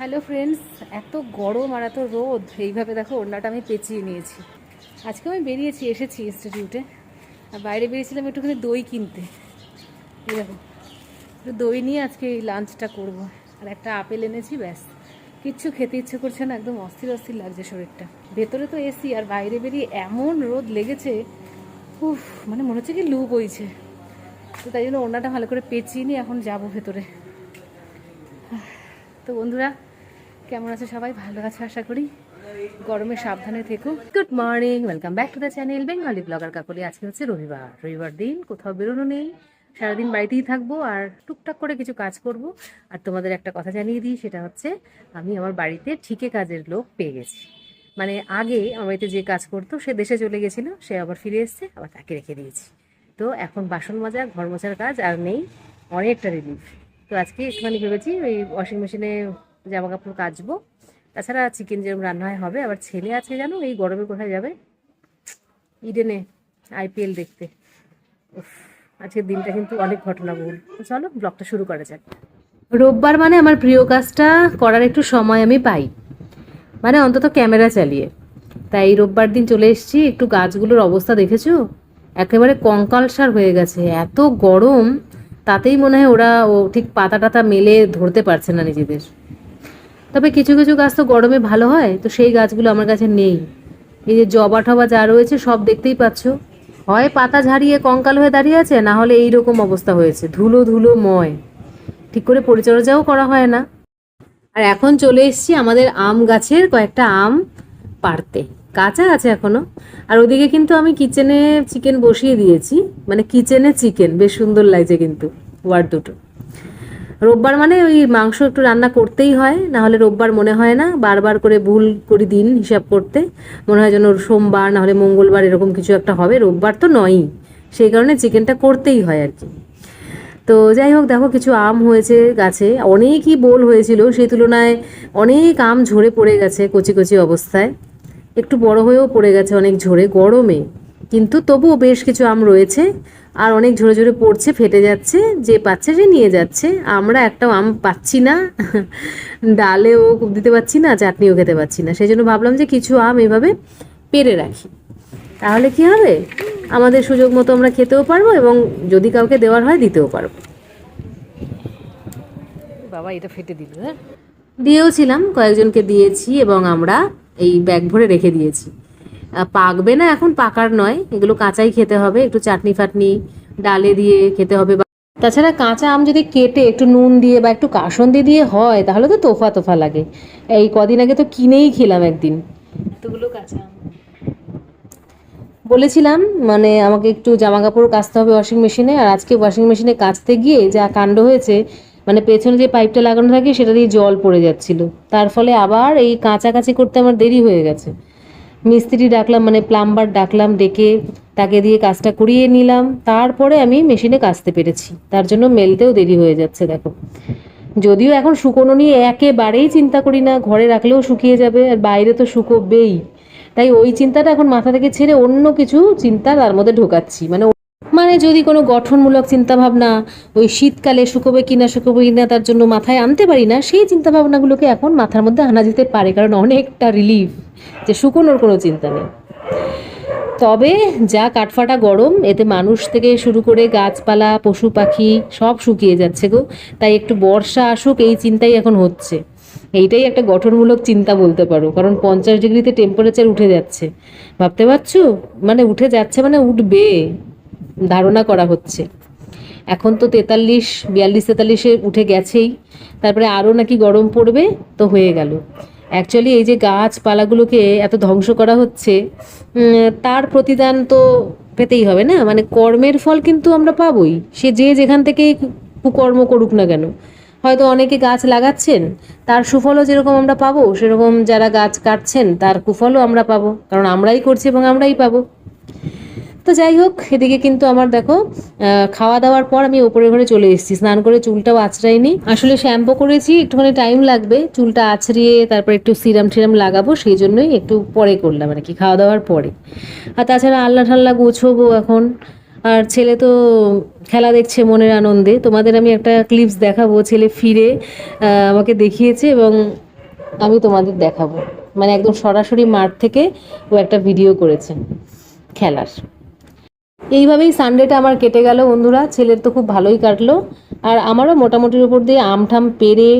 Hello friends এত গরম আর এত রোদ। এইভাবে দেখো, ওড়নাটা আমি পেঁচিয়ে নিয়েছি। আজকে আমি বেরিয়েছি, এসেছি ইনস্টিটিউটে আর বাইরে বেরিয়েছিলাম একটুখানি দই কিনতে। দেখো, একটু দই নিয়ে আজকে এই লাঞ্চটা করব। আর একটা আপেল এনেছি, ব্যাস। কিচ্ছু খেতে ইচ্ছে করছে না, একদম অস্থির অস্থির লাগছে শরীরটা। ভেতরে তো এসি, আর বাইরে বেরিয়ে এমন রোদ লেগেছে, উফ মানে মনে হচ্ছে কি লু বইছে তো তাই জন্য ওড়নাটা ভালো করে পেঁচিয়ে নিয়ে এখন যাব ভেতরে। তো বন্ধুরা কেমন আছে সবাই? ভালো আছে আশা করি? গরমে সাবধানে থেকো। Good morning welcome back to the channel Bengali blogger Kakoli আজকে হচ্ছে রবিবার। রবিবার দিন, কোথাও বেরোনো নেই। সারাদিন বাড়িতেই থাকব আর টুকটাক করে কিছু কাজ করব। আর তোমাদের একটা কথা জানিয়ে দিই, সেটা হচ্ছে আমি আমার বাড়িতে ঠিকে কাজের লোক পেয়ে গেছি। মানে আগে আমার বাড়িতে যে কাজ করতো, সে দেশে চলে গেছিল, সে আবার ফিরে এসছে, আবার তাকে রেখে দিয়েছি। তো এখন বাসন মাজা, ঘর মোছার কাজ আর নেই, অনেকটা রিলিফ তো আজকে একটুখানি ভেবেছি ওই ওয়াশিং মেশিনে জামা কাপড় কাচবো। তাছাড়া চিকেন যেরকম রান্না হয় হবে, আবার ছেলে আছে জানো, এই গরমে কোথায় যাবে? ইডেনে আইপিএল দেখতে। আজকের দিনটা কিন্তু অনেক ঘটনাবহুল। চলো, ব্লগটা শুরু করা যাক। রোববার মানে আমার প্রিয় কাজটা করার একটু সময় আমি পাই। মানে অন্তত ক্যামেরা চালিয়ে। তাই রোববার দিন চলে এসেছি, একটু গাছগুলোর অবস্থা দেখেছ? একেবারে কঙ্কালসার হয়ে গেছে, এত গরম, তাতেই মনে হয় ওরা ও ঠিক পাতা টাতা মেলে ধরতে পারছে না নিজেদের। তবে কিছু কিছু গাছ তো গরমে ভালো হয়, তো সেই গাছগুলো আমার কাছে নেই। এই যে জবা টবা যা রয়েছে সব দেখতেই পাচ্ছ। হয় পাতা ঝাড়িয়ে কঙ্কাল হয়ে দাঁড়িয়ে আছে, না হলে এইরকম অবস্থা হয়েছে, ধুলো ধুলো ময়। ঠিক করে পরিচর্যাও করা হয় না। আর এখন চলে এসেছি আমাদের আম গাছের কয়েকটা আম পারতে কাঁচা আছে এখনও। আর ওদিকে কিন্তু আমি কিচেনে চিকেন বসিয়ে দিয়েছি মানে কিচেনে চিকেন, বেশ সুন্দর লাগছে কিন্তু, ওয়ার্ড দুটো। রোববার মানে ওই মাংস একটু রান্না করতেই হয় না হলে রোববার মনে হয় না, বারবার করে ভুল করি দিন হিসাব করতে, মনে হয় যেন সোমবার না হলে মঙ্গলবার এরকম কিছু একটা হবে, রোববার তো নয়ই, সেই কারণে চিকেনটা করতেই হয় আর কি। তো যাই হোক, দেখো কিছু আম হয়েছে গাছে, অনেকই বোল হয়েছিল, সেই তুলনায় অনেক আম ঝরে পড়ে গেছে, কচি কচি অবস্থায়, একটু বড় হয়েও পড়ে গেছে অনেক ঝরে, গরমে। কিন্তু তবুও বেশ কিছু আম রয়েছে আর অনেক ঝরে ঝরে পড়ছে ফেটে যাচ্ছে। যে পাচ্ছে সে নিয়ে যাচ্ছে। আমরা একটাও আম পাচ্ছি না। ডালেও দিতে পারছি না চাটনিও খেতে পাচ্ছি না। সেই জন্য ভাবলাম যে কিছু আম এভাবে পেরে রাখি। তাহলে কি হবে? আমাদের সুযোগ মতো আমরা খেতেও পারব এবং যদি কাউকে দেওয়ার হয় দিতেও পারব। বাবা এটা ফেটে দিল হ্যাঁ? দিয়েওছিলাম কয়েকজনকে দিয়েছি এবং আমরা এই ব্যাগ ভরে রেখে দিয়েছি। পাকবে না এখন পাকার নয়। এগুলো কাঁচাই খেতে হবে একটু চাটনি ফাটনি ডালে দিয়ে খেতে হবে বা তাছাড়া কাঁচা আম যদি কেটে একটু নুন দিয়ে বা একটু কাসন্দি দিয়ে হয় তাহলে তো তোফা তোফা লাগে। এই কদিন আগে তো কিনেই খেলাম একদিন। এতগুলো কাঁচা আম। বলেছিলাম মানে আমাকে একটু জামা কাপড় কাচতে হবে ওয়াশিং মেশিনে আর আজকে ওয়াশিং মেশিনে কাচতে গিয়ে যা কাণ্ড হয়েছে মানে পেছনে যে পাইপটা লাগানো থাকে সেটা দিয়ে জল পড়ে যাচ্ছিল। তার ফলে আবার এই কাঁচাকাচি করতে আমার দেরি হয়ে গেছে। মিস্ত্রি ডাকলাম মানে প্লাম্বার ডাকলাম, ডেকে তাকে দিয়ে কাজটা করিয়ে নিলাম। তারপরে আমি মেশিনে কাচতে পেরেছি। তার জন্য মেলতেও দেরি হয়ে যাচ্ছে, দেখো। যদিও এখন শুকোনো নিয়ে একেবারেই চিন্তা করি না, ঘরে রাখলেও শুকিয়ে যাবে, আর বাইরে তো শুকোবেই। তাই ওই চিন্তাটা এখন মাথা থেকে ছেড়ে অন্য কিছু চিন্তা তার মধ্যে ঢোকাচ্ছি। মানে মানে যদি কোনো গঠনমূলক চিন্তা ভাবনা ওই শীতকালে শুকোবে কি না শুকোবে কি না তার জন্য মাথায় আনতে পারি না, সেই চিন্তাভাবনাগুলোকে এখন মাথার মধ্যে আনা যেতে পারে, কারণ অনেকটা রিলিফ যে শুকোনোর কোনো চিন্তা নেই। তবে যা কাঠফাটা গরম, এতে মানুষ থেকে শুরু করে গাছপালা, পশু পাখি সব শুকিয়ে যাচ্ছে গো। তাই একটু বর্ষা আসুক, এই চিন্তাই এখন হচ্ছে। এইটাই একটা গঠনমূলক চিন্তা বলতে পারো, কারণ পঞ্চাশ ডিগ্রিতে টেম্পারেচার উঠে যাচ্ছে। ভাবতে পারছ? মানে উঠে যাচ্ছে মানে উঠবে। ধারণা করা হচ্ছে। এখন তো তেতাল্লিশ, বিয়াল্লিশ, তেতাল্লিশে উঠে গেছেই। তারপরে আরও নাকি গরম পড়বে তো হয়ে গেল। অ্যাকচুয়ালি এই যে গাছপালাগুলোকে এত ধ্বংস করা হচ্ছে তার প্রতিদান তো পেতেই হবে না? মানে কর্মের ফল কিন্তু আমরা পাবোই। সে যে যেখান থেকেই কুকর্ম করুক না কেন। হয়তো অনেকে গাছ লাগাচ্ছেন, তার সুফলও যেরকম আমরা পাবো, সেরকম যারা গাছ কাটছেন, তার কুফলও আমরা পাবো। কারণ আমরাই করছি এবং আমরাই পাবো। তো যাই হোক, এদিকে কিন্তু আমার দেখো খাওয়া দাওয়ার পর আমি ওপরের ঘরে চলে এসেছি। স্নান করে চুলটাও আঁচড়াইনি। আসলে শ্যাম্পু করেছি, একটুখানি টাইম লাগবে। চুলটা আছড়িয়ে তারপর একটু সিরাম টিরাম লাগাবো, সেই জন্যই একটু পরে করলাম আর কি, খাওয়া দাওয়ার পরে। আর তাছাড়া আল্লাহ ঠাল্লা গোছবো এখন। আর ছেলে তো খেলা দেখছে মনের আনন্দে। তোমাদের আমি একটা ক্লিপস দেখাবো, ছেলে ফিরে আমাকে দেখিয়েছে এবং আমি তোমাদের দেখাবো। মানে একদম সরাসরি মাঠ থেকে ও একটা ভিডিও করেছে, খেলার। এইভাবেই সানডেটা আমার কেটে গেল বন্ধুরা। ছেলের তো খুব ভালোই কাটলো। আর আমারও মোটামুটির উপর দিয়ে আমঠাম পেরে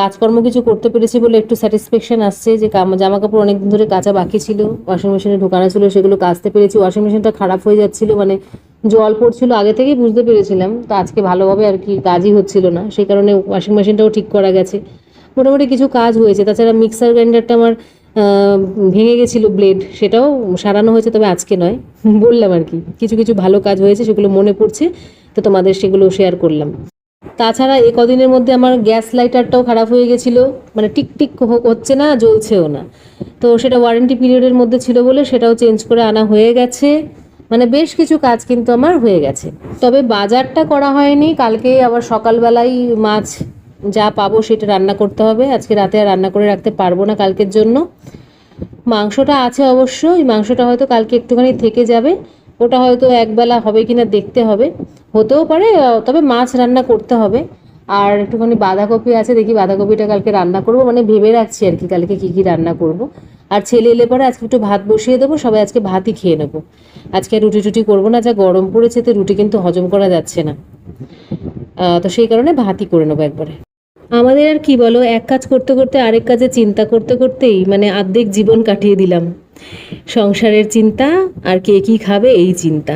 কাজকর্ম কিছু করতে পেরেছি বলে একটু স্যাটিসফ্যাকশন আসছে যে জামা কাপড় অনেকদিন ধরে কাচা বাকি ছিল ওয়াশিং মেশিনে ঢোকানো ছিল, সেগুলো কাচতে পেরেছি। ওয়াশিং মেশিনটা খারাপ হয়ে যাচ্ছিল মানে জল পড়ছিল, আগে থেকেই বুঝতে পেরেছিলাম। তো আজকে ভালোভাবে আর কি কাজই হচ্ছিল না। সেই কারণে ওয়াশিং মেশিনটাও ঠিক করা গেছে। মোটামুটি কিছু কাজ হয়েছে। তাছাড়া মিক্সার গ্রাইন্ডারটা আমার ভেঙে গেছিল ব্লেড সেটাও সারানো হয়েছে, তবে আজকে নয়। বললাম আর কি। কিছু কিছু ভালো কাজ হয়েছে, সেগুলো মনে পড়ছে, তো তোমাদের সেগুলো শেয়ার করলাম। তাছাড়া এ কদিনের মধ্যে আমার গ্যাস লাইটারটাও খারাপ হয়ে গেছিল মানে টিকটিক টিক হচ্ছে না, জ্বলছেও না। তো সেটা ওয়ারেন্টি পিরিয়ডের মধ্যে ছিল বলে সেটাও চেঞ্জ করে আনা হয়ে গেছে। মানে বেশ কিছু কাজ কিন্তু আমার হয়ে গেছে। তবে বাজারটা করা হয়নি, কালকে আবার সকালবেলায় মাছ যা পাবো সেটা রান্না করতে হবে। আজকে রাতে আর রান্না করে রাখতে পারব না কালকের জন্য। মাংসটা আছে অবশ্য এই মাংসটা হয়তো কালকে একটুখানি থেকে যাবে। ওটা হয়তো একবেলা হবে কিনা দেখতে হবে। হতেও পারে তবে মাছ রান্না করতে হবে। আর একটুখানি বাঁধাকপি আছে, দেখি বাঁধাকপিটা কালকে রান্না করব। মানে ভেবে রাখছি আর কি কালকে কি কি রান্না করব। আর ছেলে এলে পরে আজকে একটু ভাত বসিয়ে দেবো, সবাই আজকে ভাতই খেয়ে নেব। আজকে রুটি টুটি করব না, যা গরম পড়েছে, তো রুটি কিন্তু হজম করা যাচ্ছে না। তো সেই কারণে ভাতই করে নেব একবারে। আমাদের আর কি বলো, এক কাজ করতে করতে আরেক কাজে চিন্তা করতে করতেই মানে আর্ধেক জীবন কাটিয়ে দিলাম। সংসারের চিন্তা, আর কে কি খাবে এই চিন্তা।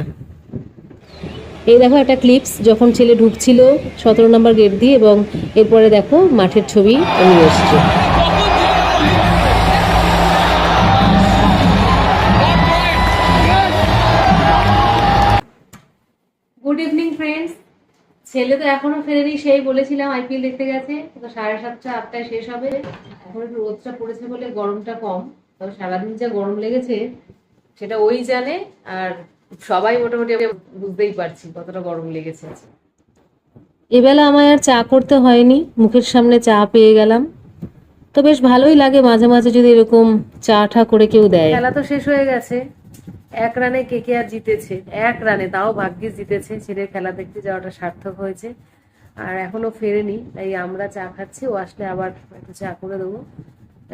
এই দেখো একটা ক্লিপস যখন ছেলে ঢুকছিল, সতেরো নম্বর গেট দিয়ে, এবং এরপরে দেখো মাঠের ছবি, আমি এসছে। ছেলে তো এখনও ফেরেনি সেই বলেছিলাম আইপিএল দেখতে গেছে তো সাড়ে সাতটা আটটায় শেষ হবে। এখন একটু রোদটা পড়েছে বলে গরমটা কম তবে সারাদিন যা গরম লেগেছে সেটা ওই জানে আর সবাই মোটামুটি আমি বুঝতেই পারছি কতটা গরম লেগেছে। এবেলা আমায় আর চা করতে হয়নি মুখের সামনে চা পেয়ে গেলাম। তো বেশ ভালোই লাগে মাঝে মাঝে যদি এরকম চা ঠা করে কেউ দেয়। খেলা তো শেষ হয়ে গেছে। এক রানে কে কে আর জিতেছে? এক রানে, তাও ভাগ্যিস জিতেছে ছেলের খেলা দেখতে যাওয়াটা সার্থক হয়েছে। আর এখনও ফেরেনি, তাই আমরা চা খাচ্ছি, ও আসলে আবার একটু চা করে দেবো।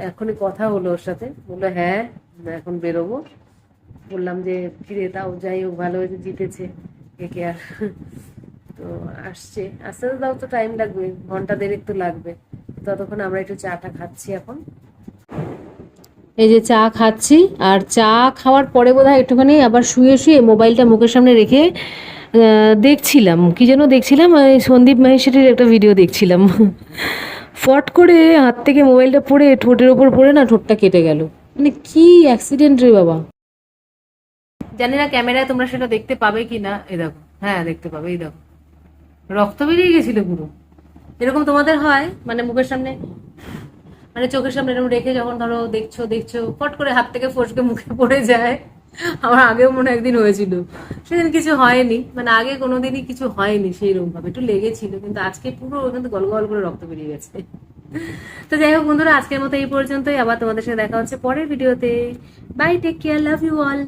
এখনই কথা হলো ওর সাথে, বলল হ্যাঁ এখন বেরোবো। বললাম যে, ফিরে তাও যাই হোক, ভালো হয়েছে, জিতেছে, কে কে আর? তো আসছে। আসতে তো তাও তো টাইম লাগবে, ঘণ্টা দেড়েক তো লাগবে। ততক্ষণ আমরা একটু চাটা খাচ্ছি এখন। এই যে চা খাচ্ছি, আর চা খাওয়ার পরে বোধহয় একটুখানি আবার শুয়ে শুয়ে মোবাইলটা মুখের সামনে রেখে দেখছিলাম। কি যেন দেখছিলাম? ওই সন্দীপ মাহেশ্বরীর একটা ভিডিও দেখছিলাম। ফট করে হাত থেকে মোবাইলটা পড়ে ঠোঁটের ওপর পড়ে না ঠোঁটটা কেটে গেল। মানে কি অ্যাক্সিডেন্ট রে বাবা। জানি না ক্যামেরায় তোমরা সেটা দেখতে পাবে কি না। এই দেখো হ্যাঁ দেখতে পাবে, এই দেখো। রক্ত বেরিয়ে গেছিল পুরো। এরকম তোমাদের হয়? মানে মুখের সামনে মানে চোখের সামনে এরকম রেখে যখন ধরো দেখছ দেখছ, ফট করে হাত থেকে ফসকে মুখে পড়ে যায়। আমার আগেও মনে একদিন হয়েছিল। সেদিন কিছু হয়নি। মানে আগে কোনোদিনই কিছু হয়নি সেই রকম ভাবে একটু লেগেছিল, কিন্তু আজকে পুরো কিন্তু গল গল করে রক্ত বেরিয়ে গেছে। তো যাই হোক বন্ধুরা, আজকের মতো এই পর্যন্তই। আবার তোমাদের সাথে দেখা হচ্ছে পরের ভিডিওতে। Bye take care love you all